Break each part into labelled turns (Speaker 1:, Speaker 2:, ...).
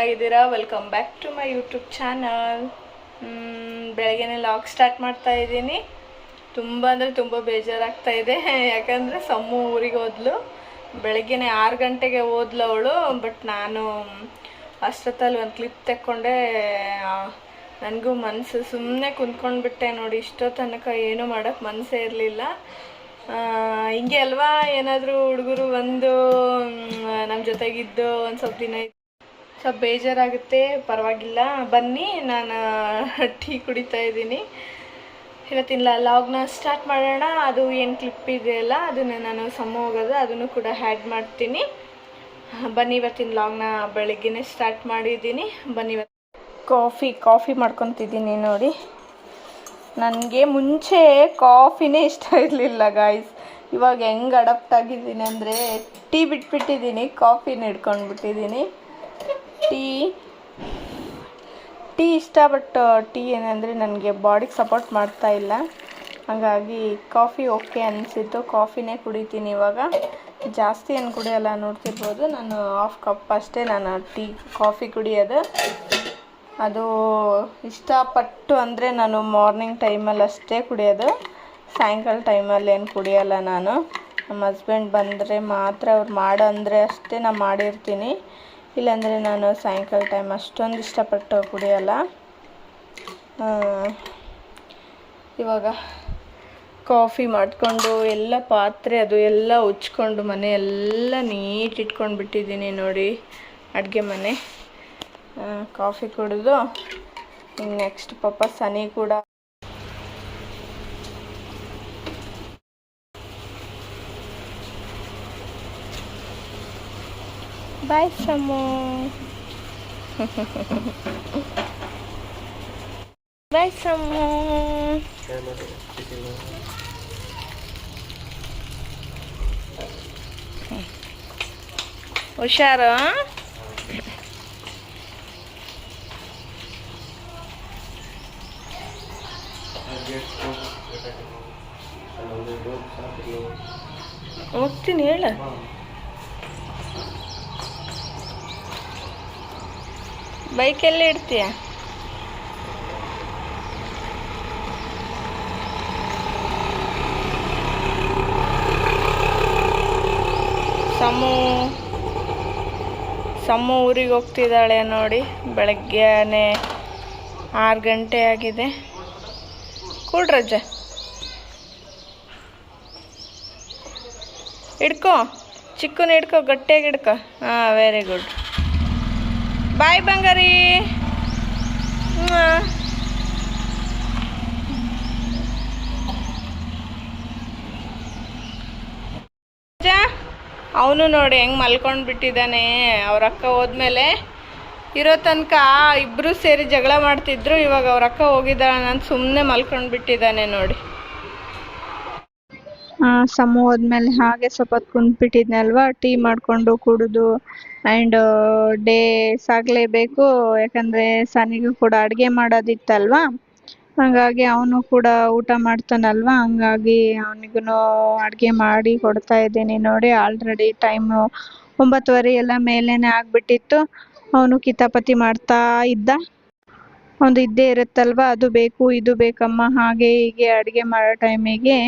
Speaker 1: ಚೆನ್ನಾಗಿದ್ದೀರಾ? Welcome back to my YouTube channel ಬೆಳಗ್ಗೆನೆ log start ಮಾಡ್ತಾ ಇದ್ದೀನಿ. ತುಂಬ ಅಂದರೆ ತುಂಬ ಬೇಜಾರಾಗ್ತಾ ಇದೆ. ಯಾಕಂದರೆ ಸಮ್ಮು ಊರಿಗೆ ಹೋದ್ಲು. ಬೆಳಗ್ಗೆನೆ ಆರು ಗಂಟೆಗೆ ಹೋದ್ಲು ಅವಳು ಬಟ್ ನಾನು ಅಷ್ಟೊತ್ತಲ್ಲಿ ಒಂದು ಕ್ಲಿಪ್ ತೆಕ್ಕೊಂಡೆ. ನನಗೂ ಮನಸ್ಸು ಸುಮ್ಮನೆ ಕುಂತ್ಕೊಂಡ್ಬಿಟ್ಟೆ ನೋಡಿ ಇಷ್ಟೋ ತನಕ ಏನೂ ಮಾಡೋಕ್ಕೆ ಮನಸ್ಸೇ ಇರಲಿಲ್ಲ. ಹಿಂಗೆ ಅಲ್ವಾ? ಏನಾದರೂ ಹುಡುಗರು ಬಂದು ನಮ್ಮ ಜೊತೆಗಿದ್ದು ಒಂದು ಸ್ವಲ್ಪ ದಿನ ಸ್ವಲ್ಪ ಬೇಜಾರಾಗುತ್ತೆ, ಪರವಾಗಿಲ್ಲ. ಬನ್ನಿ, ನಾನು ಟೀ ಕುಡಿತಾ ಇದ್ದೀನಿ. ಇವತ್ತಿನ ಲಾಗ್ನ ಸ್ಟಾರ್ಟ್ ಮಾಡೋಣ. ಅದು ಏನು ಕ್ಲಿಪ್ ಇದೆಯಲ್ಲ ಅದನ್ನು ನಾನು ಸಮ ಹೋಗೋದು ಅದನ್ನು ಕೂಡ ಹ್ಯಾಡ್ ಮಾಡ್ತೀನಿ. ಬನ್ನಿ, ಇವತ್ತಿನ ಲಾಗ್ನ ಬೆಳಗ್ಗೆನೇ ಸ್ಟಾರ್ಟ್ ಮಾಡಿದ್ದೀನಿ. ಬನ್ನಿ ಕಾಫಿ ಕಾಫಿ ಮಾಡ್ಕೊತಿದ್ದೀನಿ ನೋಡಿ. ನನಗೆ ಮುಂಚೆ ಕಾಫಿನೇ ಇಷ್ಟ ಇರಲಿಲ್ಲ ಗಾಯ್ಸ್ ಇವಾಗ ಹೆಂಗೆ ಅಡಪ್ಟ್ ಆಗಿದ್ದೀನಿ ಅಂದರೆ, ಟೀ ಬಿಟ್ಬಿಟ್ಟಿದ್ದೀನಿ, ಕಾಫಿನ ಹಿಡ್ಕೊಂಡ್ಬಿಟ್ಟಿದ್ದೀನಿ. ಟೀ ಟೀ ಇಷ್ಟ, ಬಟ್ ಟೀ ಏನಂದರೆ ನನಗೆ ಬಾಡಿಗೆ ಸಪೋರ್ಟ್ ಮಾಡ್ತಾ ಇಲ್ಲ. ಹಾಗಾಗಿ ಕಾಫಿ ಓಕೆ ಅನಿಸಿತ್ತು. ಕಾಫಿನೇ ಕುಡಿತೀನಿ ಇವಾಗ. ಜಾಸ್ತಿ ಏನು ಕುಡಿಯೋಲ್ಲ ನೋಡ್ತಿರ್ಬೋದು. ನಾನು ಹಾಫ್ ಕಪ್ ಅಷ್ಟೇ ನಾನು ಟೀ, ಕಾಫಿ ಕುಡಿಯೋದು. ಅದು ಇಷ್ಟಪಟ್ಟು ಅಂದರೆ ನಾನು ಮಾರ್ನಿಂಗ್ ಟೈಮಲ್ಲಿ ಅಷ್ಟೇ ಕುಡಿಯೋದು. ಸಾಯಂಕಾಲ ಟೈಮಲ್ಲಿ ಏನು ಕುಡಿಯೋಲ್ಲ ನಾನು. ನಮ್ಮ ಹಸ್ಬೆಂಡ್ ಬಂದರೆ ಮಾತ್ರ ಅವ್ರು ಮಾಡು ಅಂದರೆ ಅಷ್ಟೇ ನಾನು ಮಾಡಿರ್ತೀನಿ. ಇಲ್ಲಾಂದರೆ ನಾನು ಸಾಯಂಕಾಲ ಟೈಮ್ ಅಷ್ಟೊಂದು ಇಷ್ಟಪಟ್ಟು ಕುಡಿಯೋಲ್ಲ. ಇವಾಗ ಕಾಫಿ ಮಾಡಿಕೊಂಡು ಎಲ್ಲ ಪಾತ್ರೆ ಅದು ಎಲ್ಲ ಉಚ್ಕೊಂಡು ಮನೆ ಎಲ್ಲ ನೀಟ್ ಇಟ್ಕೊಂಡು ಬಿಟ್ಟಿದ್ದೀನಿ ನೋಡಿ ಅಡುಗೆ ಮನೆ. ಕಾಫಿ ಕುಡಿದು ಇನ್ನು ನೆಕ್ಸ್ಟ್ ಪಾಪ ಸನಿ ಕೂಡ ಬಾಯ್ ಸಮು ಬಾಯ್ ಸಮು ಹುಷಾರು ಹೋಗ್ತೀನಿ ಹೇಳ ಬೈಕೆಲ್ಲ ಇಡ್ತೀಯ? ಸಮು ಸಮ್ಮು ಊರಿಗೆ ಹೋಗ್ತಿದ್ದಾಳೆ ನೋಡಿ. ಬೆಳಗ್ಗೆನೆ ಆರು ಗಂಟೆ ಆಗಿದೆ. ಕೂಡ್ರಜ್ಜ ಇಡ್ಕೋ ಚಿಕ್ಕನ ಹಿಡ್ಕೊ, ಗಟ್ಟಿಯಾಗಿ ಹಿಡ್ಕೊ. ಹಾಂ ವೆರಿ ಗುಡ್ ಬಾಯ್ ಬಂಗಾರಿ ಅವನು ನೋಡಿ ಹೆಂಗೆ ಮಲ್ಕೊಂಡು ಬಿಟ್ಟಿದ್ದಾನೆ. ಅವ್ರ ಅಕ್ಕ ಹೋದ್ಮೇಲೆ ಇರೋ ತನಕ ಇಬ್ಬರು ಸೇರಿ ಜಗಳ ಮಾಡ್ತಿದ್ರು. ಇವಾಗ ಅವ್ರ ಅಕ್ಕ ಹೋಗಿದ್ದಾಳೆ ನಾನು ಸುಮ್ಮನೆ ಮಲ್ಕೊಂಡು ಬಿಟ್ಟಿದ್ದಾನೆ ನೋಡಿ. ಸಮ ಹೋದ್ಮೇಲೆ ಹಾಗೆ ಸ್ವಲ್ಪ ಹೊತ್ತು ಕುಂತ್ಬಿಟ್ಟಿದ್ನಲ್ವಾ ಟೀ ಮಾಡಿಕೊಂಡು ಕುಡಿದು ಆ್ಯಂಡ್ ಡೇ ಸಾಗಲೇಬೇಕು ಯಾಕಂದರೆ ಸನಿಗೂ ಕೂಡ ಅಡುಗೆ ಮಾಡೋದಿತ್ತಲ್ವಾ? ಹಾಗಾಗಿ ಅವನು ಕೂಡ ಊಟ ಮಾಡ್ತಾನಲ್ವಾ? ಹಂಗಾಗಿ ಅವನಿಗೂ ಅಡುಗೆ ಮಾಡಿ ಕೊಡ್ತಾ ಇದ್ದೀನಿ ನೋಡಿ ಆಲ್ರೆಡಿ ಟೈಮು ಒಂಬತ್ತುವರೆ ಎಲ್ಲ ಮೇಲೇನೆ ಆಗಿಬಿಟ್ಟಿತ್ತು. ಅವನು ಕಿತಾಪತಿ ಮಾಡ್ತಾ ಇದ್ದ. ಒಂದು ಇದ್ದೇ ಇರುತ್ತಲ್ವ? ಅದು ಬೇಕು, ಇದು ಬೇಕಮ್ಮ, ಹಾಗೆ ಹೀಗೆ ಅಡುಗೆ ಮಾಡೋ ಟೈಮಿಗೆ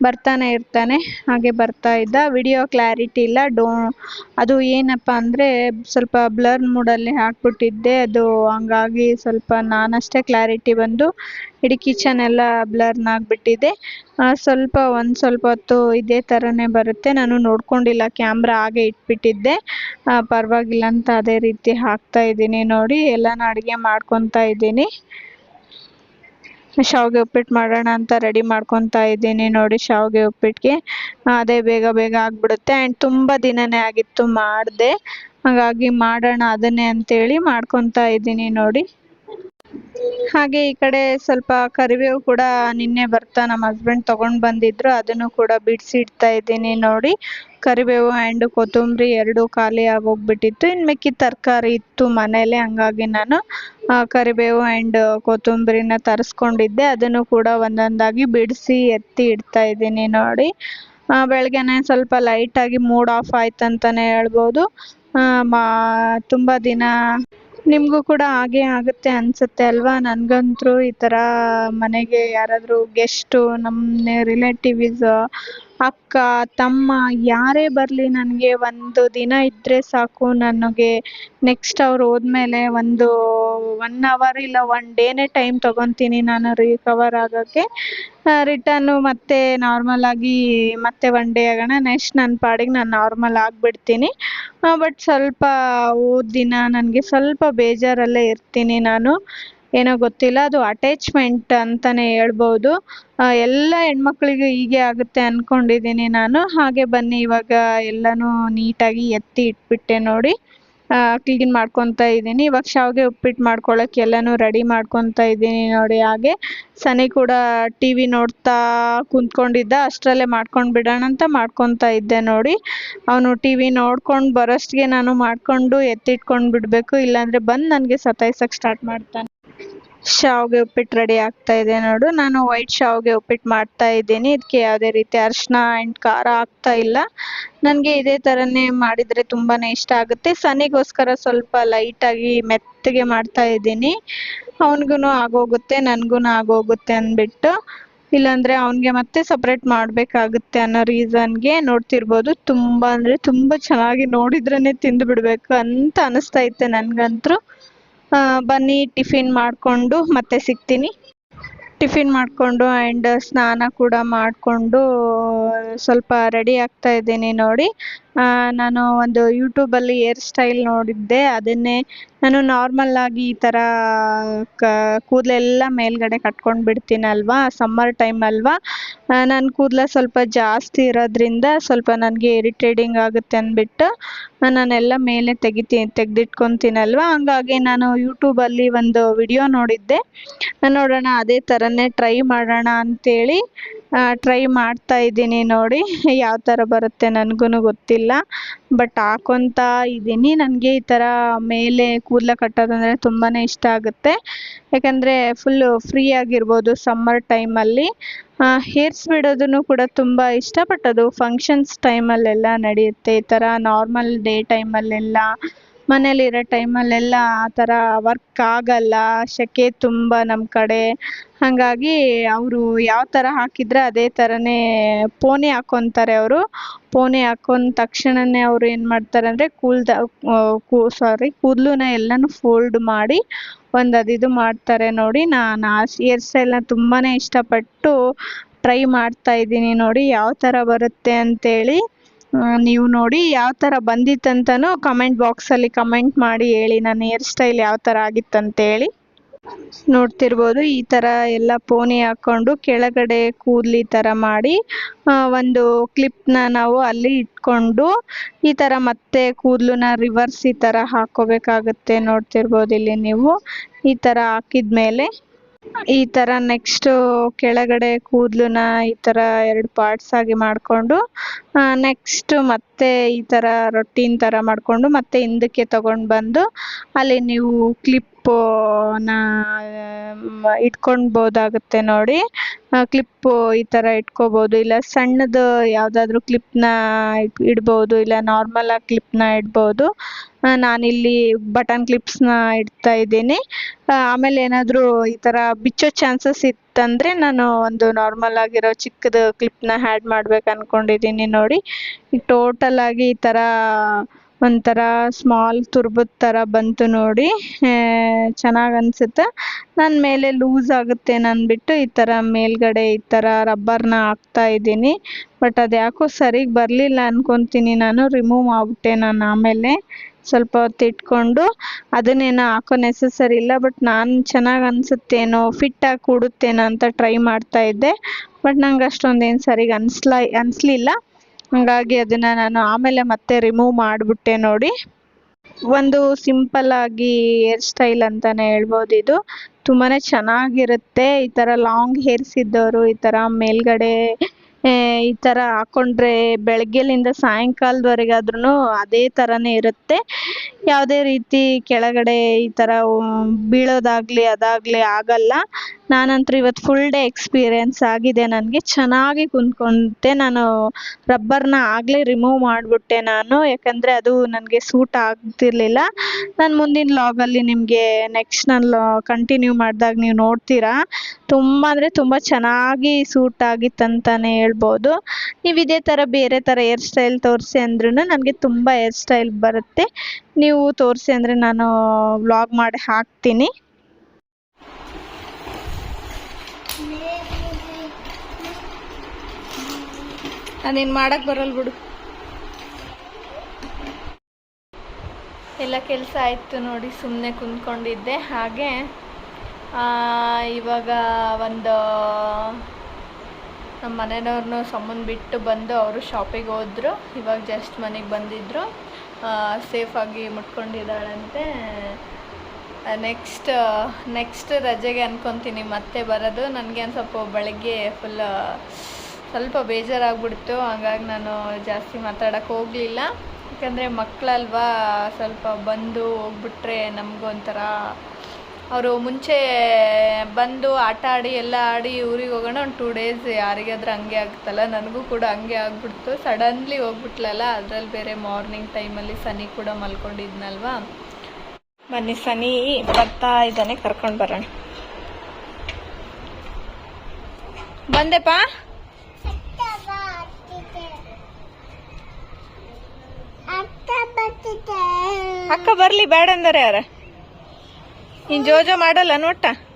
Speaker 1: ಬರ್ತಾನೆ ಇರ್ತಾನೆ, ಹಾಗೆ ಬರ್ತಾ ಇದ್ದ. ವಿಡಿಯೋ ಕ್ಲಾರಿಟಿ ಇಲ್ಲ, ಡೋ, ಅದು ಏನಪ್ಪ ಅಂದರೆ ಸ್ವಲ್ಪ ಬ್ಲರ್ ಮೂಡಲ್ಲಿ ಹಾಕ್ಬಿಟ್ಟಿದ್ದೆ. ಅದು ಹಂಗಾಗಿ ಸ್ವಲ್ಪ ನಾನಷ್ಟೇ ಕ್ಲಾರಿಟಿ ಬಂದು ಇಡೀ ಕಿಚನ್ ಎಲ್ಲ ಬ್ಲರ್ನಾಗ್ಬಿಟ್ಟಿದೆ ಸ್ವಲ್ಪ ಒಂದು ಸ್ವಲ್ಪ ಹೊತ್ತು ಇದೇ ಥರನೇ ಬರುತ್ತೆ. ನಾನು ನೋಡ್ಕೊಂಡಿಲ್ಲ ಕ್ಯಾಮ್ರಾ ಹಾಗೆ ಇಟ್ಬಿಟ್ಟಿದ್ದೆ. ಪರವಾಗಿಲ್ಲ ಅಂತ ಅದೇ ರೀತಿ ಹಾಕ್ತಾ ಇದ್ದೀನಿ ನೋಡಿ. ಎಲ್ಲನೂ ಅಡುಗೆ ಮಾಡ್ಕೊತಾ ಇದ್ದೀನಿ. ಶಾವಿಗೆ ಉಪ್ಪಿಟ್ಟು ಮಾಡೋಣ ಅಂತ ರೆಡಿ ಮಾಡ್ಕೊತಾ ಇದ್ದೀನಿ ನೋಡಿ ಶಾವಿಗೆ ಉಪ್ಪಿಟ್ಟಿಗೆ ಅದೇ ಬೇಗ ಬೇಗ ಆಗಿಬಿಡುತ್ತೆ. ಆ್ಯಂಡ್ ತುಂಬ ದಿನನೇ ಆಗಿತ್ತು ಮಾಡಿದೆ. ಹಾಗಾಗಿ ಮಾಡೋಣ ಅದನ್ನೇ ಅಂತೇಳಿ ಮಾಡ್ಕೊತಾ ಇದ್ದೀನಿ ನೋಡಿ. ಹಾಗೆ ಈ ಕಡೆ ಸ್ವಲ್ಪ ಕರಿಬೇವು ಕೂಡ ನಿನ್ನೆ ಬರ್ತಾ ನಮ್ಮ ಹಸ್ಬೆಂಡ್ ತೊಗೊಂಡು ಬಂದಿದ್ರು. ಅದನ್ನು ಕೂಡ ಬಿಡಿಸಿ ಇಡ್ತಾ ಇದ್ದೀನಿ ನೋಡಿ. ಕರಿಬೇವು ಆ್ಯಂಡ್ ಕೊತ್ತಂಬರಿ ಎರಡು ಖಾಲಿ ಆಗೋಗ್ಬಿಟ್ಟಿತ್ತು. ಇನ್ನು ಮಿಕ್ಕಿ ತರಕಾರಿ ಇತ್ತು ಮನೇಲೆ, ಹಂಗಾಗಿ ನಾನು ಕರಿಬೇವು ಆ್ಯಂಡ್ ಕೊತ್ತಂಬರಿನ ತರಿಸ್ಕೊಂಡಿದ್ದೆ. ಅದನ್ನು ಕೂಡ ಒಂದೊಂದಾಗಿ ಬಿಡಿಸಿ ಎತ್ತಿ ಇಡ್ತಾ ಇದ್ದೀನಿ ನೋಡಿ. ಬೆಳಗ್ಗೆನೆ ಸ್ವಲ್ಪ ಲೈಟಾಗಿ ಮೂಡ್ ಆಫ್ ಆಯ್ತು ಅಂತಲೇ ಹೇಳ್ಬೋದು. ಮಾ, ತುಂಬ ದಿನ ನಿಮಗೂ ಕೂಡ ಹಾಗೆ ಆಗುತ್ತೆ ಅನ್ಸುತ್ತೆ ಅಲ್ವಾ? ನನಗಂತೂ ಈ ಥರ ಮನೆಗೆ ಯಾರಾದರೂ ಗೆಸ್ಟು ನಮ್ಮ ರಿಲೇಟಿವ್ಸ್ ಅಕ್ಕ, ತಮ್ಮ ಯಾರೇ ಬರಲಿ ನನಗೆ ಒಂದು ದಿನ ಇದ್ದರೆ ಸಾಕು. ನನಗೆ ನೆಕ್ಸ್ಟ್ ಅವ್ರು ಹೋದ್ಮೇಲೆ ಒಂದು ಒನ್ ಅವರ್ ಇಲ್ಲ ಒನ್ ಡೇನೇ ಟೈಮ್ ತೊಗೊತೀನಿ ನಾನು ರಿಕವರ್ ಆಗೋಕ್ಕೆ. ರಿಟರ್ನು ಮತ್ತೆ ನಾರ್ಮಲ್ ಆಗಿ ಮತ್ತೆ ಒನ್ ಡೇ ಆಗೋಣ. ನೆಕ್ಸ್ಟ್ ನನ್ನ ಪಾಡಿಗೆ ನಾನು ನಾರ್ಮಲ್ ಆಗಿಬಿಡ್ತೀನಿ. ಬಟ್ ಸ್ವಲ್ಪ ಹೋದ ದಿನ ನನಗೆ ಸ್ವಲ್ಪ ಬೇಜಾರಲ್ಲೇ ಇರ್ತೀನಿ ನಾನು. ಏನೋ ಗೊತ್ತಿಲ್ಲ, ಅದು ಅಟ್ಯಾಚ್ಮೆಂಟ್ ಅಂತಲೇ ಹೇಳ್ಬೋದು. ಎಲ್ಲ ಹೆಣ್ಮಕ್ಳಿಗೂ ಹೀಗೆ ಆಗುತ್ತೆ ಅಂದ್ಕೊಂಡಿದ್ದೀನಿ ನಾನು. ಹಾಗೆ ಬನ್ನಿ, ಇವಾಗ ಎಲ್ಲನೂ ನೀಟಾಗಿ ಎತ್ತಿ ಇಟ್ಬಿಟ್ಟೆ ನೋಡಿ. ಕ್ಲೀನ್ ಮಾಡ್ಕೊತಾ ಇದ್ದೀನಿ. ಇವಾಗ ಶಾವಿಗೆ ಉಪ್ಪಿಟ್ಟು ಮಾಡ್ಕೊಳ್ಳೋಕೆ ಎಲ್ಲನೂ ರೆಡಿ ಮಾಡ್ಕೊತಾ ಇದ್ದೀನಿ ನೋಡಿ ಹಾಗೆ. ಸನಿ ಕೂಡ ಟಿ ವಿ ನೋಡ್ತಾ ಕುಂತ್ಕೊಂಡಿದ್ದ. ಅಷ್ಟರಲ್ಲೇ ಮಾಡ್ಕೊಂಡು ಬಿಡೋಣ ಅಂತ ಮಾಡ್ಕೊತಾ ಇದ್ದೆ ನೋಡಿ. ಅವನು ಟಿ ವಿ ನೋಡ್ಕೊಂಡು ಬರೋಷ್ಟಿಗೆ ನಾನು ಮಾಡಿಕೊಂಡು ಎತ್ತಿಟ್ಕೊಂಡು ಬಿಡಬೇಕು. ಇಲ್ಲಾಂದರೆ ಬಂದು ನನಗೆ ಸತಾಯಿಸೋಕೆ ಸ್ಟಾರ್ಟ್ ಮಾಡ್ತಾನೆ. ಶಾವಿಗೆ ಉಪ್ಪಿಟ್ಟು ರೆಡಿ ಆಗ್ತಾ ಇದೆ ನೋಡು. ನಾನು ವೈಟ್ ಶಾವಿಗೆ ಉಪ್ಪಿಟ್ಟು ಮಾಡ್ತಾ ಇದ್ದೀನಿ. ಇದಕ್ಕೆ ಯಾವುದೇ ರೀತಿ ಅರಿಶಿನ ಆ್ಯಂಡ್ ಖಾರ ಆಗ್ತಾ ಇಲ್ಲ. ನನಗೆ ಇದೇ ಥರನೇ ಮಾಡಿದರೆ ತುಂಬಾ ಇಷ್ಟ ಆಗುತ್ತೆ. ಸನಿಗೋಸ್ಕರ ಸ್ವಲ್ಪ ಲೈಟಾಗಿ ಮೆತ್ತಗೆ ಮಾಡ್ತಾ ಇದ್ದೀನಿ. ಅವನಿಗೂ ಆಗೋಗುತ್ತೆ ನನಗೂ ಆಗೋಗುತ್ತೆ ಅಂದ್ಬಿಟ್ಟು. ಇಲ್ಲಾಂದರೆ ಅವನಿಗೆ ಮತ್ತೆ ಸಪ್ರೇಟ್ ಮಾಡಬೇಕಾಗುತ್ತೆ ಅನ್ನೋ ರೀಸನ್ಗೆ ನೋಡ್ತಿರ್ಬೋದು. ತುಂಬ ಅಂದರೆ ತುಂಬ ಚೆನ್ನಾಗಿ ನೋಡಿದ್ರೇ ತಿಂದು ಬಿಡಬೇಕು ಅಂತ ಅನಿಸ್ತಾ ಇತ್ತು ನನಗಂತೂ. ಬನ್ನಿ, ಟಿಫಿನ್ ಮಾಡಿಕೊಂಡು ಮತ್ತೆ ಸಿಗ್ತೀನಿ. ಟಿಫಿನ್ ಮಾಡಿಕೊಂಡು ಆ್ಯಂಡ್ ಸ್ನಾನ ಕೂಡ ಮಾಡಿಕೊಂಡು ಸ್ವಲ್ಪ ರೆಡಿ ಆಗ್ತಾ ಇದ್ದೀನಿ ನೋಡಿ. ನಾನು ಒಂದು ಯೂಟ್ಯೂಬಲ್ಲಿ ಹೇರ್ ಸ್ಟೈಲ್ ನೋಡಿದ್ದೆ. ಅದನ್ನೇ ನಾನು ನಾರ್ಮಲ್ಲಾಗಿ ಈ ಥರ ಕ, ಕೂದಲೆಲ್ಲ ಮೇಲ್ಗಡೆ ಕಟ್ಕೊಂಡು ಬಿಡ್ತೀನಲ್ವಾ ಸಮ್ಮರ್ ಟೈಮ್ ಅಲ್ವಾ ನನ್ನ ಕೂದಲ ಸ್ವಲ್ಪ ಜಾಸ್ತಿ ಇರೋದ್ರಿಂದ ಸ್ವಲ್ಪ ನನಗೆ ಇರಿಟೇಟಿಂಗ್ ಆಗುತ್ತೆ ಅಂದ್ಬಿಟ್ಟು ನಾನೆಲ್ಲ ಮೇಲೆ ತೆಗಿತೀನಿ ತೆಗೆದಿಟ್ಕೊತೀನಲ್ವ? ಹಂಗಾಗಿ ನಾನು ಯೂಟ್ಯೂಬಲ್ಲಿ ಒಂದು ವಿಡಿಯೋ ನೋಡಿದ್ದೆ. ನೋಡೋಣ, ಅದೇ ಥರನೇ ಟ್ರೈ ಮಾಡೋಣ ಅಂತೇಳಿ ಟ್ರೈ ಮಾಡ್ತಾ ಇದ್ದೀನಿ ನೋಡಿ, ಯಾವ ಥರ ಬರುತ್ತೆ ನನಗೂ ಗೊತ್ತಿಲ್ಲ. ಬಟ್ ಹಾಕೊತಾ ಇದ್ದೀನಿ, ನನಗೆ ಈ ಥರ ಮೇಲೆ ಕೂದಲ ಕಟ್ಟೋದಂದರೆ ತುಂಬಾ ಇಷ್ಟ ಆಗುತ್ತೆ. ಯಾಕಂದರೆ ಫುಲ್ಲು ಫ್ರೀ ಆಗಿರ್ಬೋದು ಸಮ್ಮರ್ ಟೈಮಲ್ಲಿ ಹೇರ್ಸ್ ಬಿಡೋದನ್ನು ಕೂಡ ತುಂಬ ಇಷ್ಟ ಬಟ್ ಅದು ಫಂಕ್ಷನ್ಸ್ ಟೈಮಲ್ಲೆಲ್ಲ ನಡೆಯುತ್ತೆ. ಈ ಥರ ನಾರ್ಮಲ್ ಡೇ ಟೈಮಲ್ಲೆಲ್ಲ ಮನೇಲಿರೋ ಟೈಮಲ್ಲೆಲ್ಲ ಆ ಥರ ವರ್ಕ್ ಆಗಲ್ಲ ಸೆಕೆ ತುಂಬ ನಮ್ಮ ಕಡೆ. ಹಾಗಾಗಿ ಅವರು ಯಾವ ಥರ ಹಾಕಿದರೆ ಅದೇ ಥರನೇ ಪೋನೆ ಹಾಕೊತಾರೆ ಅವರು. ಪೋನೆ ಹಾಕೊಂಡ ತಕ್ಷಣವೇ ಅವರು ಏನು ಮಾಡ್ತಾರೆ ಅಂದರೆ ಕೂಲ್ದ ಕೂ ಸಾರಿ ಕೂದಲನ್ನ ಎಲ್ಲನೂ ಫೋಲ್ಡ್ ಮಾಡಿ ಒಂದು ಅದು ಇದು ಮಾಡ್ತಾರೆ ನೋಡಿ. ನಾನು ಆ ಹೇರ್ ಸ್ಟೈಲ್ನ ತುಂಬಾ ಇಷ್ಟಪಟ್ಟು ಟ್ರೈ ಮಾಡ್ತಾ ಇದ್ದೀನಿ ನೋಡಿ ಯಾವ ಥರ ಬರುತ್ತೆ ಅಂತೇಳಿ. ನೀವು ನೋಡಿ ಯಾವ ಥರ ಬಂದಿತ್ತಂತನೂ ಕಮೆಂಟ್ ಬಾಕ್ಸಲ್ಲಿ ಕಮೆಂಟ್ ಮಾಡಿ ಹೇಳಿ. ನನ್ನ ಹೇರ್ ಸ್ಟೈಲ್ ಯಾವ ಥರ ಆಗಿತ್ತಂತೇಳಿ ನೋಡ್ತಿರ್ಬೋದು. ಈ ಥರ ಎಲ್ಲ ಪೋನಿ ಹಾಕ್ಕೊಂಡು ಕೆಳಗಡೆ ಕೂದಲಿ ಥರ ಮಾಡಿ ಒಂದು ಕ್ಲಿಪ್ನ ನಾವು ಅಲ್ಲಿ ಇಟ್ಕೊಂಡು ಈ ಥರ ಮತ್ತೆ ಕೂದಲನ್ನ ರಿವರ್ಸ್ ಈ ಥರ ಹಾಕ್ಕೋಬೇಕಾಗುತ್ತೆ ನೋಡ್ತಿರ್ಬೋದು ಇಲ್ಲಿ ನೀವು. ಈ ಥರ ಹಾಕಿದ್ಮೇಲೆ ಈ ತರ ನೆಕ್ಸ್ಟ್ ಕೆಳಗಡೆ ಕೂದಲನ್ನ ಈ ತರ ಎರಡು ಪಾರ್ಟ್ಸ್ ಆಗಿ ಮಾಡಿಕೊಂಡು ನೆಕ್ಸ್ಟ್ ಮತ್ತೆ ಈ ಥರ ರೊಟ್ಟಿನ ಥರ ಮಾಡಿಕೊಂಡು ಮತ್ತೆ ಹಿಂದಕ್ಕೆ ತಗೊಂಡು ಬಂದು ಅಲ್ಲಿ ನೀವು ಕ್ಲಿಪ್ಪನ್ನ ಇಟ್ಕೊಳ್ಬೋದಾಗುತ್ತೆ ನೋಡಿ. ಕ್ಲಿಪ್ಪು ಈ ಥರ ಇಟ್ಕೋಬೋದು. ಇಲ್ಲ ಸಣ್ಣದು ಯಾವುದಾದ್ರೂ ಕ್ಲಿಪ್ನ ಇಡ್ಬೋದು. ಇಲ್ಲ ನಾರ್ಮಲಾಗಿ ಕ್ಲಿಪ್ನ ಇಡ್ಬೋದು. ನಾನಿಲ್ಲಿ ಬಟನ್ ಕ್ಲಿಪ್ಸ್ನ ಇಡ್ತಾ ಇದ್ದೀನಿ. ಆಮೇಲೆ ಏನಾದರೂ ಈ ಥರ ಬಿಚ್ಚೋ ಚಾನ್ಸಸ್ ಇತ್ತಂದರೆ ನಾನು ಒಂದು ನಾರ್ಮಲ್ ಆಗಿರೋ ಚಿಕ್ಕದು ಕ್ಲಿಪ್ನ ಹ್ಯಾಡ್ ಮಾಡ್ಬೇಕು ಅಂದ್ಕೊಂಡಿದ್ದೀನಿ ನೋಡಿ. ಟೋಟಲ್ ಆಗಿ ಈ ಥರ ಒಂಥರ ಸ್ಮಾಲ್ ತುರ್ಬದ ಥರ ಬಂತು ನೋಡಿ. ಚೆನ್ನಾಗಿ ಅನಿಸುತ್ತೆ. ನನ್ನ ಮೇಲೆ ಲೂಸ್ ಆಗುತ್ತೆ ಅಂದ್ಬಿಟ್ಟು ಈ ಥರ ಮೇಲ್ಗಡೆ ಈ ಥರ ರಬ್ಬರ್ನ ಹಾಕ್ತಾ ಇದ್ದೀನಿ. ಬಟ್ ಅದು ಯಾಕೋ ಸರಿಗೆ ಬರಲಿಲ್ಲ ಅಂದ್ಕೊತೀನಿ ನಾನು. ರಿಮೂವ್ ಆಗ್ಬಿಟ್ಟೆ ನಾನು ಆಮೇಲೆ. ಸ್ವಲ್ಪ ಹೊತ್ತು ಇಟ್ಕೊಂಡು ಅದನ್ನೇನು ಹಾಕೋ ನೆಸಸರಿ ಇಲ್ಲ ಬಟ್ ನಾನು ಚೆನ್ನಾಗಿ ಅನಿಸುತ್ತೇನೋ ಫಿಟ್ಟಾಗಿ ಕೂಡುತ್ತೇನೋ ಅಂತ ಟ್ರೈ ಮಾಡ್ತಾ ಇದ್ದೆ. ಬಟ್ ನಂಗೆ ಅಷ್ಟೊಂದೇನು ಸರಿಗೆ ಅನಿಸ್ಲ, ಅನಿಸ್ಲಿಲ್ಲ. ಹಾಗಾಗಿ ಅದನ್ನು ನಾನು ಆಮೇಲೆ ಮತ್ತೆ ರಿಮೂವ್ ಮಾಡಿಬಿಟ್ಟೆ ನೋಡಿ. ಒಂದು ಸಿಂಪಲ್ ಆಗಿ ಹೇರ್ ಸ್ಟೈಲ್ ಅಂತಾನೆ ಹೇಳ್ಬೋದು ಇದು. ತುಂಬಾ ಚೆನ್ನಾಗಿರುತ್ತೆ. ಈ ಥರ ಲಾಂಗ್ ಹೇರ್ಸ್ ಇದ್ದವರು ಈ ಥರ ಮೇಲ್ಗಡೆ ಈ ಥರ ಹಾಕ್ಕೊಂಡ್ರೆ ಬೆಳಗ್ಗೆಲಿಂದ ಸಾಯಂಕಾಲದವರೆಗಾದ್ರೂ ಅದೇ ಥರನೇ ಇರುತ್ತೆ. ಯಾವುದೇ ರೀತಿ ಕೆಳಗಡೆ ಈ ಥರ ಬೀಳೋದಾಗಲಿ ಅದಾಗಲಿ ಆಗಲ್ಲ. ನಾನಂತೂ ಇವತ್ತು ಫುಲ್ ಡೇ ಎಕ್ಸ್ಪೀರಿಯೆನ್ಸ್ ಆಗಿದೆ ನನಗೆ. ಚೆನ್ನಾಗಿ ಕುಂತ್ಕೊಂಡೆ ನಾನು ರಬ್ಬರ್ನ ಆಗಲೇ ರಿಮೂವ್ ಮಾಡಿಬಿಟ್ಟೆ ನಾನು. ಯಾಕಂದರೆ ಅದು ನನಗೆ ಸೂಟ್ ಆಗ್ತಿರಲಿಲ್ಲ. ನಾನು ಮುಂದಿನ ಲಾಗಲ್ಲಿ ನಿಮಗೆ ನೆಕ್ಸ್ಟ್ ನಾನು ಕಂಟಿನ್ಯೂ ಮಾಡಿದಾಗ ನೀವು ನೋಡ್ತೀರಾ. ತುಂಬ ಅಂದರೆ ತುಂಬ ಚೆನ್ನಾಗಿ ಸೂಟ್ ಆಗಿತ್ತಂತಲೇ ಹೇಳ್ಬೋದು. ನೀವು ಇದೇ ಥರ ಬೇರೆ ಥರ ಹೇರ್ ಸ್ಟೈಲ್ ತೋರಿಸಿ ಅಂದ್ರೂ ನನಗೆ ತುಂಬ ಹೇರ್ ಸ್ಟೈಲ್ ಬರುತ್ತೆ. ನೀವು ತೋರಿಸಿ ಅಂದರೆ ನಾನು ವ್ಲಾಗ್ ಮಾಡಿ ಹಾಕ್ತೀನಿ.
Speaker 2: ನಾನೇನು ಮಾಡಕ್ ಬರಲ್ ಬಿಡು. ಎಲ್ಲ ಕೆಲಸ ಆಯಿತು ನೋಡಿ ಸುಮ್ಮನೆ ಕುಂದ್ಕೊಂಡಿದ್ದೆ ಹಾಗೆ ಇವಾಗ ಒಂದು, ನಮ್ಮ ಮನೆಯವ್ರನ್ನೂ ಸಮ್ಮನ್ ಬಿಟ್ಟು ಬಂದು ಅವರು ಶಾಪಿಗೆ ಹೋದ್ರು. ಇವಾಗ ಜಸ್ಟ್ ಮನೆಗೆ ಬಂದಿದ್ದರು ಸೇಫಾಗಿ ಮುಟ್ಕೊಂಡಿದ್ದಾಳಂತೆ. ನೆಕ್ಸ್ಟ್ ನೆಕ್ಸ್ಟ್ ರಜೆಗೆ ಅನ್ಕೊತೀನಿ. ಮತ್ತೆ ಬರೋದು ನನಗೆ ಒಂದು ಸ್ವಲ್ಪ ಬೆಳಗ್ಗೆ ಫುಲ್ ಸ್ವಲ್ಪ ಬೇಜಾರಾಗ್ಬಿಡ್ತು. ಹಾಗಾಗಿ ನಾನು ಜಾಸ್ತಿ ಮಾತಾಡೋಕ್ಕೆ ಹೋಗಲಿಲ್ಲ. ಯಾಕಂದರೆ ಮಕ್ಕಳಲ್ವಾ ಸ್ವಲ್ಪ ಬಂದು ಹೋಗ್ಬಿಟ್ರೆ ನಮಗೊಂಥರ ಅವರು ಮುಂಚೆ ಬಂದು ಆಟ ಆಡಿ ಎಲ್ಲ ಆಡಿ ಊರಿಗೆ ಹೋಗೋಣ ಒಂದು ಟೂ ಡೇಸ್ ಯಾರಿಗಾದ್ರೂ ಹಂಗೆ ಆಗ್ತಲ್ಲ. ನನಗೂ ಕೂಡ ಹಂಗೆ ಆಗ್ಬಿಡ್ತು. ಸಡನ್ಲಿ ಹೋಗ್ಬಿಟ್ಲಲ್ಲ, ಅದರಲ್ಲಿ ಬೇರೆ ಮಾರ್ನಿಂಗ್ ಟೈಮಲ್ಲಿ ಸನಿ ಕೂಡ ಮಲ್ಕೊಂಡಿದ್ನಲ್ವಾ? ಬನ್ನಿ ಸನಿ ಬರ್ತಾ ಇದ್ದಾನೆ ಕರ್ಕೊಂಡು ಬರೋಣ. ಬಂದೆಪ್ಪ? ಅಕ್ಕ ಬರ್ಲಿ ಬೇಡ ಅಂದರೆ ಯಾರ ನೀನ್ ಜೋಜೋ ಮಾಡಲ್ಲ ನೋಟ
Speaker 1: ಆ,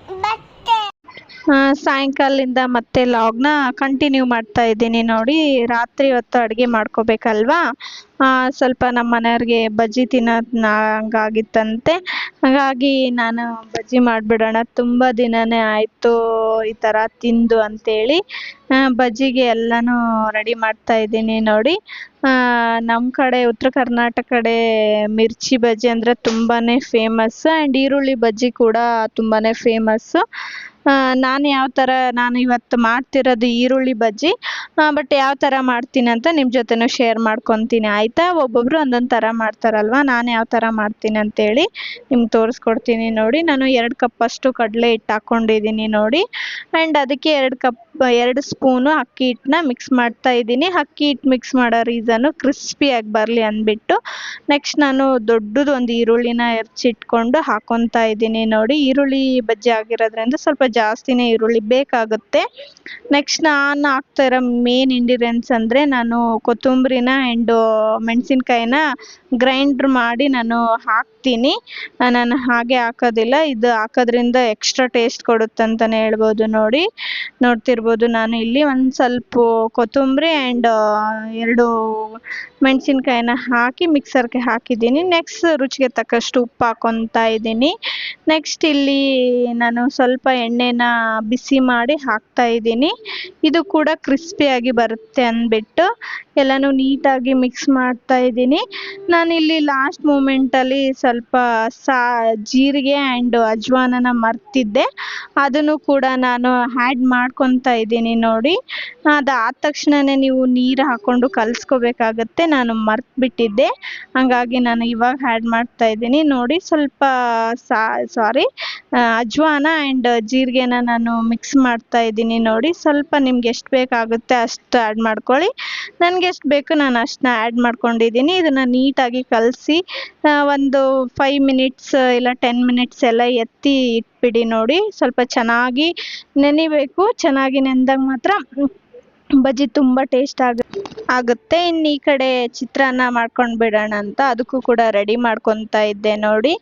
Speaker 1: ಸಾಯಂಕಾಲದಿಂದ ಮತ್ತೆ ಲಾಗ್ನ ಕಂಟಿನ್ಯೂ ಮಾಡ್ತಾ ಇದ್ದೀನಿ ನೋಡಿ. ರಾತ್ರಿ ಹೊತ್ತು ಅಡುಗೆ ಮಾಡ್ಕೋಬೇಕಲ್ವಾ? ಸ್ವಲ್ಪ ನಮ್ಮ ಮನೆಯವ್ರಿಗೆ ಬಜ್ಜಿ ತಿನ್ನೋದಾಗಿತ್ತಂತೆ ಹಾಗಾಗಿ ನಾನು ಬಜ್ಜಿ ಮಾಡಿಬಿಡೋಣ. ತುಂಬ ದಿನನೇ ಆಯಿತು ಈ ಥರ ತಿಂದು ಅಂತೇಳಿ. ಆ, ಬಜ್ಜಿಗೆ ಎಲ್ಲನೂ ರೆಡಿ ಮಾಡ್ತಾ ಇದ್ದೀನಿ ನೋಡಿ. ನಮ್ಮ ಕಡೆ ಉತ್ತರ ಕರ್ನಾಟಕ ಕಡೆ ಮಿರ್ಚಿ ಬಜ್ಜಿ ಅಂದರೆ ತುಂಬಾ ಫೇಮಸ್ ಆ್ಯಂಡ್ ಈರುಳ್ಳಿ ಬಜ್ಜಿ ಕೂಡ ತುಂಬಾ ಫೇಮಸ್ಸು ನಾನು ಯಾವ ಥರ ನಾನು ಇವತ್ತು ಮಾಡ್ತಿರೋದು ಈರುಳ್ಳಿ ಬಜ್ಜಿ ಬಟ್ ಯಾವ ಥರ ಮಾಡ್ತೀನಿ ಅಂತ ನಿಮ್ಮ ಜೊತೆನೂ ಶೇರ್ ಮಾಡ್ಕೊತೀನಿ, ಆಯಿತಾ? ಒಬ್ಬೊಬ್ಬರು ಒಂದೊಂದು ಥರ ಮಾಡ್ತಾರಲ್ವ? ನಾನು ಯಾವ ಥರ ಮಾಡ್ತೀನಿ ಅಂತೇಳಿ ನಿಮ್ಗೆ ತೋರಿಸ್ಕೊಡ್ತೀನಿ ನೋಡಿ. ನಾನು ಎರಡು ಕಪ್ಪಷ್ಟು ಕಡಲೆ ಹಿಟ್ಟು ಹಾಕ್ಕೊಂಡಿದ್ದೀನಿ ನೋಡಿ. ಆ್ಯಂಡ್ ಅದಕ್ಕೆ ಎರಡು ಕಪ್ ಎರಡು ಸ್ಪೂನು ಅಕ್ಕಿ ಹಿಟ್ಟನ್ನ ಮಿಕ್ಸ್ ಮಾಡ್ತಾ ಇದ್ದೀನಿ. ಅಕ್ಕಿ ಹಿಟ್ಟು ಮಿಕ್ಸ್ ಮಾಡೋ ರೀಸನ್ನು ಕ್ರಿಸ್ಪಿಯಾಗಿ ಬರಲಿ ಅಂದ್ಬಿಟ್ಟು ನೆಕ್ಸ್ಟ್ ನಾನು ದೊಡ್ಡದು ಒಂದು ಈರುಳ್ಳಿನ ಹೆಚ್ಚಿಟ್ಕೊಂಡು ಹಾಕೊತಾ ಇದ್ದೀನಿ ನೋಡಿ. ಈರುಳ್ಳಿ ಬಜ್ಜಿ ಆಗಿರೋದ್ರಿಂದ ಸ್ವಲ್ಪ ಜಾಸ್ತಿನೇ ಈರುಳ್ಳಿ ಬೇಕಾಗುತ್ತೆ. ನೆಕ್ಸ್ಟ್ ನಾನು ಹಾಕ್ತಾ ಇರೋ ಮೇನ್ ಇಂಡಿರೆನ್ಸ್ ಅಂದರೆ ನಾನು ಕೊತ್ತಂಬ್ರಿನ ಆ್ಯಂಡು ಮೆಣಸಿನ್ಕಾಯಿನ ಗ್ರೈಂಡ್ರ್ ಮಾಡಿ ನಾನು ಹಾಕ್ತೀನಿ. ನಾನು ಹಾಗೆ ಹಾಕೋದಿಲ್ಲ. ಇದು ಹಾಕೋದ್ರಿಂದ ಎಕ್ಸ್ಟ್ರಾ ಟೇಸ್ಟ್ ಕೊಡುತ್ತೆ ಅಂತಾನೆ ಹೇಳ್ಬೋದು ನೋಡಿ. ನೋಡ್ತಿರ್ಬೋದು ನಾನು ಇಲ್ಲಿ ಒಂದು ಸ್ವಲ್ಪ ಕೊತ್ತಂಬರಿ ಆ್ಯಂಡ್ ಎರಡು ಮೆಣಸಿನ್ಕಾಯಿನ ಹಾಕಿ ಮಿಕ್ಸರ್ಗೆ ಹಾಕಿದ್ದೀನಿ. ನೆಕ್ಸ್ಟ್ ರುಚಿಗೆ ತಕ್ಕಷ್ಟು ಉಪ್ಪು ಹಾಕೊತಾ ಇದ್ದೀನಿ. ನೆಕ್ಸ್ಟ್ ಇಲ್ಲಿ ನಾನು ಸ್ವಲ್ಪ ಎಣ್ಣೆನ ಬಿಸಿ ಮಾಡಿ ಹಾಕ್ತಾ ಇದ್ದೀನಿ. ಇದು ಕೂಡ ಕ್ರಿಸ್ಪಿಯಾಗಿ ಬರುತ್ತೆ ಅಂದ್ಬಿಟ್ಟು ಎಲ್ಲನೂ ನೀಟಾಗಿ ಮಿಕ್ಸ್ ಮಾಡ್ತಾ ಇದ್ದೀನಿ. ನಾನಿಲ್ಲಿ ಲಾಸ್ಟ್ ಮೂಮೆಂಟಲ್ಲಿ ಸ್ವಲ್ಪ ಸಾ, ಜೀರಿಗೆ ಆ್ಯಂಡ್ ಅಜ್ವಾನನ ಮರ್ತಿದ್ದೆ. ಅದನ್ನು ಕೂಡ ನಾನು ಆ್ಯಡ್ ಮಾಡ್ಕೊತಾ ಇದ್ದೀನಿ ನೋಡಿ. ಅದು ಆದ ತಕ್ಷಣನೇ ನೀವು ನೀರು ಹಾಕ್ಕೊಂಡು ಕಲಿಸ್ಕೋಬೇಕಾಗತ್ತೆ. ನಾನು ಮರ್ತ್ಬಿಟ್ಟಿದ್ದೆ. ಹಾಗಾಗಿ ನಾನು ಇವಾಗ ಆ್ಯಡ್ ಮಾಡ್ತಾ ಇದ್ದೀನಿ. ನೋಡಿ ಸ್ವಲ್ಪ ಸಾ ಸಾರಿ ಅಜ್ವಾನ ಆ್ಯಂಡ್ ಜೀರಿಗೆನ ನಾನು ಮಿಕ್ಸ್ ಮಾಡ್ತಾ ಇದ್ದೀನಿ ನೋಡಿ. ಸ್ವಲ್ಪ ನಿಮ್ಗೆ ಎಷ್ಟು ಬೇಕಾಗುತ್ತೆ ಅಷ್ಟು ಆ್ಯಡ್ ಮಾಡ್ಕೊಳ್ಳಿ. ನನಗೆ ಎಷ್ಟು ಬೇಕು ನಾನು ಅಷ್ಟನ್ನ ಆ್ಯಡ್ ಮಾಡ್ಕೊಂಡಿದ್ದೀನಿ. ಇದನ್ನು ನೀಟಾಗಿ ಕಲಸಿ ಒಂದು ಫೈವ್ ಮಿನಿಟ್ಸ್ ಇಲ್ಲ ಟೆನ್ ಮಿನಿಟ್ಸ್ ಎಲ್ಲ ಎತ್ತಿ ಇಟ್ಬಿಡಿ ನೋಡಿ. ಸ್ವಲ್ಪ ಚೆನ್ನಾಗಿ ನೆನಿಬೇಕು. ಚೆನ್ನಾಗಿ ನೆಂದಾಗ ಮಾತ್ರ ಬಜ್ಜಿ ತುಂಬ ಟೇಸ್ಟ್ ಆಗ ಆಗುತ್ತೆ. ಇನ್ನು ಈ ಕಡೆ ಚಿತ್ರಾನ್ನ ಮಾಡ್ಕೊಂಡು ಬಿಡೋಣ ಅಂತ ಅದಕ್ಕೂ ಕೂಡ ರೆಡಿ ಮಾಡ್ಕೊತಾ ಇದ್ದೆ ನೋಡಿ.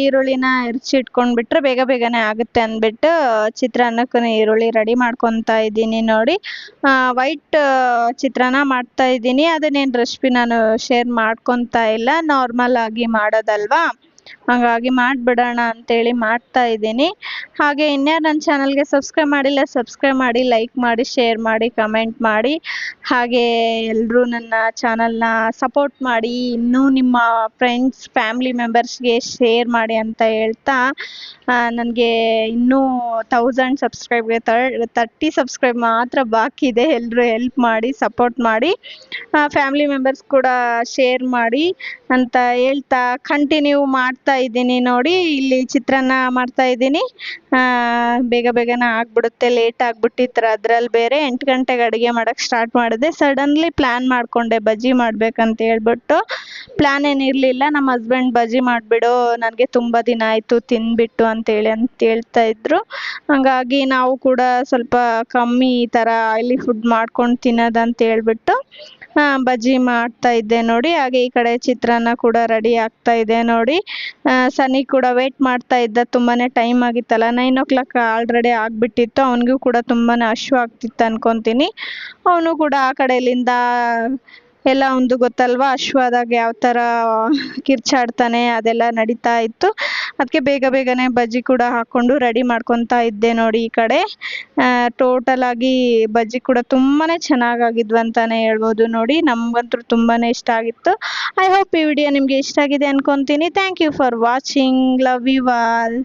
Speaker 1: ಈರುಳ್ಳಿನ ಹೆಚ್ಚಿಟ್ಕೊಂಡ್ಬಿಟ್ರೆ ಬೇಗ ಬೇಗನೆ ಆಗುತ್ತೆ ಅಂದ್ಬಿಟ್ಟು ಚಿತ್ರಾನ್ನಕ್ಕೂ ಈರುಳ್ಳಿ ರೆಡಿ ಮಾಡ್ಕೊತಾ ಇದ್ದೀನಿ ನೋಡಿ. ವೈಟ್ ಚಿತ್ರಾನ್ನ ಮಾಡ್ತಾ ಇದ್ದೀನಿ. ಅದನ್ನೇನು ರೆಸಿಪಿ ನಾನು ಶೇರ್ ಮಾಡ್ಕೊತಾ ಇಲ್ಲ. ನಾರ್ಮಲ್ ಆಗಿ ಮಾಡೋದಲ್ವಾ? ಹಾಗಾಗಿ ಮಾಡಿಬಿಡೋಣ ಅಂತೇಳಿ ಮಾಡ್ತಾ ಇದ್ದೀನಿ. ಹಾಗೆ ಇನ್ಯಾರು ನನ್ನ ಚಾನಲ್ಗೆ ಸಬ್ಸ್ಕ್ರೈಬ್ ಮಾಡಿಲ್ಲ ಸಬ್ಸ್ಕ್ರೈಬ್ ಮಾಡಿ ಲೈಕ್ ಮಾಡಿ ಶೇರ್ ಮಾಡಿ ಕಮೆಂಟ್ ಮಾಡಿ. ಹಾಗೆ ಎಲ್ಲರೂ ನನ್ನ ಚಾನಲ್ನ ಸಪೋರ್ಟ್ ಮಾಡಿ, ಇನ್ನೂ ನಿಮ್ಮ ಫ್ರೆಂಡ್ಸ್ ಫ್ಯಾಮಿಲಿ ಮೆಂಬರ್ಸ್ಗೆ ಶೇರ್ ಮಾಡಿ ಅಂತ ಹೇಳ್ತಾ ನನಗೆ ಇನ್ನೂ ತೌಸಂಡ್ ಸಬ್ಸ್ಕ್ರೈಬ್ಗೆ ತರ್ಟಿ ಸಬ್ಸ್ಕ್ರೈಬ್ ಮಾತ್ರ ಬಾಕಿ ಇದೆ. ಎಲ್ಲರೂ ಹೆಲ್ಪ್ ಮಾಡಿ ಸಪೋರ್ಟ್ ಮಾಡಿ ಫ್ಯಾಮಿಲಿ ಮೆಂಬರ್ಸ್ ಕೂಡ ಶೇರ್ ಮಾಡಿ ಅಂತ ಹೇಳ್ತಾ ಕಂಟಿನ್ಯೂ ಮಾಡ್ತಾ ಇದ್ದೀನಿ ನೋಡಿ. ಇಲ್ಲಿ ಚಿತ್ರಾನ್ನ ಮಾಡ್ತಾ ಇದ್ದೀನಿ. ಬೇಗ ಬೇಗನೆ ಆಗ್ಬಿಡುತ್ತೆ ಲೇಟ್ ಆಗ್ಬಿಟ್ಟಿತ್ತು ಅದ್ರಲ್ಲಿ ಬೇರೆ. ಎಂಟು ಗಂಟೆಗೆ ಅಡುಗೆ ಮಾಡೋಕ್ಕೆ ಸ್ಟಾರ್ಟ್ ಮಾಡಿದೆ. ಸಡನ್ಲಿ ಪ್ಲ್ಯಾನ್ ಮಾಡಿಕೊಂಡೆ ಬಜ್ಜಿ ಮಾಡ್ಬೇಕಂತ ಹೇಳ್ಬಿಟ್ಟು. ಪ್ಲ್ಯಾನ್ ಏನಿರಲಿಲ್ಲ ನಮ್ಮ ಹಸ್ಬೆಂಡ್ ಬಜ್ಜಿ ಮಾಡಿಬಿಡು, ನನಗೆ ತುಂಬ ದಿನ ಆಯಿತು ತಿಂದ್ಬಿಟ್ಟು ಅಂತೇಳಿ ಅಂತ ಹೇಳ್ತಾ ಇದ್ರು. ಹಾಗಾಗಿ ನಾವು ಕೂಡ ಸ್ವಲ್ಪ ಕಮ್ಮಿ ಈ ಥರ ಆಯ್ಲಿ ಫುಡ್ ಮಾಡ್ಕೊಂಡು ತಿನ್ನೋದಂತ ಹೇಳ್ಬಿಟ್ಟು ಬಜ್ಜಿ ಮಾಡ್ತಾ ಇದ್ದೆ ನೋಡಿ. ಹಾಗೆ ಈ ಕಡೆ ಚಿತ್ರಾನ್ನ ಕೂಡ ರೆಡಿ ಆಗ್ತಾ ಇದೆ ನೋಡಿ. ಸನಿ ಕೂಡ ವೇಟ್ ಮಾಡ್ತಾ ಇದ್ದ. ತುಂಬಾನೇ ಟೈಮ್ ಆಗಿತ್ತಲ್ಲ. ನೈನ್ ಓ ಕ್ಲಾಕ್ ಆಲ್ರೆಡಿ ಆಗಿಬಿಟ್ಟಿತ್ತು. ಅವನಿಗೂ ಕೂಡ ತುಂಬಾನೇ ಹಶು ಆಗ್ತಿತ್ತು ಅನ್ಕೊತೀನಿ. ಅವನು ಕೂಡ ಆ ಕಡೆಯಿಂದ ಎಲ್ಲ ಒಂದು ಗೊತ್ತಲ್ವಾ? ಅಶ್ವದಾಗ ಯಾವ ಥರ ಕಿರ್ಚಾಡ್ತಾನೆ ಅದೆಲ್ಲ ನಡೀತಾ ಇತ್ತು. ಅದಕ್ಕೆ ಬೇಗ ಬೇಗನೆ ಬಜ್ಜಿ ಕೂಡ ಹಾಕ್ಕೊಂಡು ರೆಡಿ ಮಾಡ್ಕೊತಾ ಇದ್ದೆ ನೋಡಿ ಈ ಕಡೆ. ಟೋಟಲ್ ಆಗಿ ಬಜ್ಜಿ ಕೂಡ ತುಂಬಾನೇ ಚೆನ್ನಾಗಾಗಿದ್ವು ಅಂತಾನೆ ಹೇಳ್ಬೋದು ನೋಡಿ. ನಮಗಂತೂ ತುಂಬಾನೇ ಇಷ್ಟ ಆಗಿತ್ತು. ಐ ಹೋಪ್ ಈ ವಿಡಿಯೋ ನಿಮಗೆ ಇಷ್ಟ ಆಗಿದೆ ಅನ್ಕೊಂತೀನಿ. Thank you for watching love you all